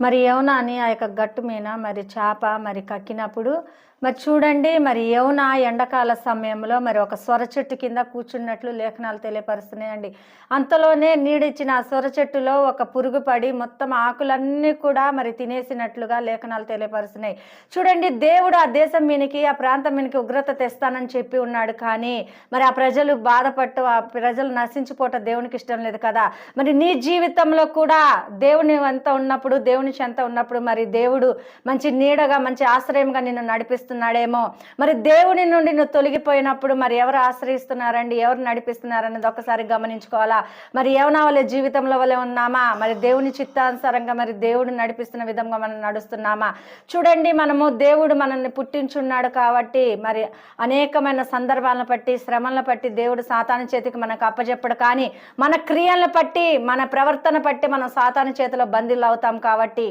మరి యవన అని ఆ యొక్క గట్టు మీద మరి చేప మరి కక్కినప్పుడు మరి చూడండి మరి యవన ఎండాకాల సమయంలో మరి ఒక సొర చెట్టు కింద కూర్చున్నట్లు లేఖనాలు తెలియపరుస్తున్నాయండి. అంతలోనే నీడిచ్చిన ఆ సొర చెట్టులో ఒక పురుగు పడి మొత్తం ఆకులన్నీ కూడా మరి తినేసినట్లుగా లేఖనాలు తెలియపరుస్తున్నాయి. చూడండి దేవుడు ఆ దేశం మీనికి ఆ ప్రాంతం మీనికి ఉగ్రత తెస్తానని చెప్పి ఉన్నాడు కానీ మరి ఆ ప్రజలు బాధపట్టు ఆ ప్రజలు నశించిపోవటం దేవునికి ఇష్టం లేదు కదా. మరి నీ జీవితంలో కూడా దేవుని అంతా ఉన్నప్పుడు దేవుని చెంత ఉన్నప్పుడు మరి దేవుడు మంచి నీడగా మంచి ఆశ్రయంగా నిన్ను నడిపిస్తున్నాడేమో. మరి దేవుని నుండి నువ్వు తొలగిపోయినప్పుడు మరి ఎవరు ఆశ్రయిస్తున్నారండి? ఎవరు నడిపిస్తున్నారన్నది ఒకసారి గమనించుకోవాలా? మరి ఏమన్నా వాళ్ళ జీవితంలో వల్లే ఉన్నామా? మరి దేవుని చిత్తానుసారంగా మరి దేవుడు నడిపిస్తున్న విధంగా మనం నడుస్తున్నామా? చూడండి మనము దేవుడు మనల్ని పుట్టించున్నాడు కాబట్టి మరి అనేకమైన సందర్భాలను బట్టి శ్రమలను బట్టి దేవుడు సాతాను చేతికి మనకు అప్పచెప్పడు కానీ మన క్రియలను బట్టి మన ప్రవర్తన బట్టి మనం సాతాను చేతిలో బందీలు అవుతాం కాబట్టి కాబట్టి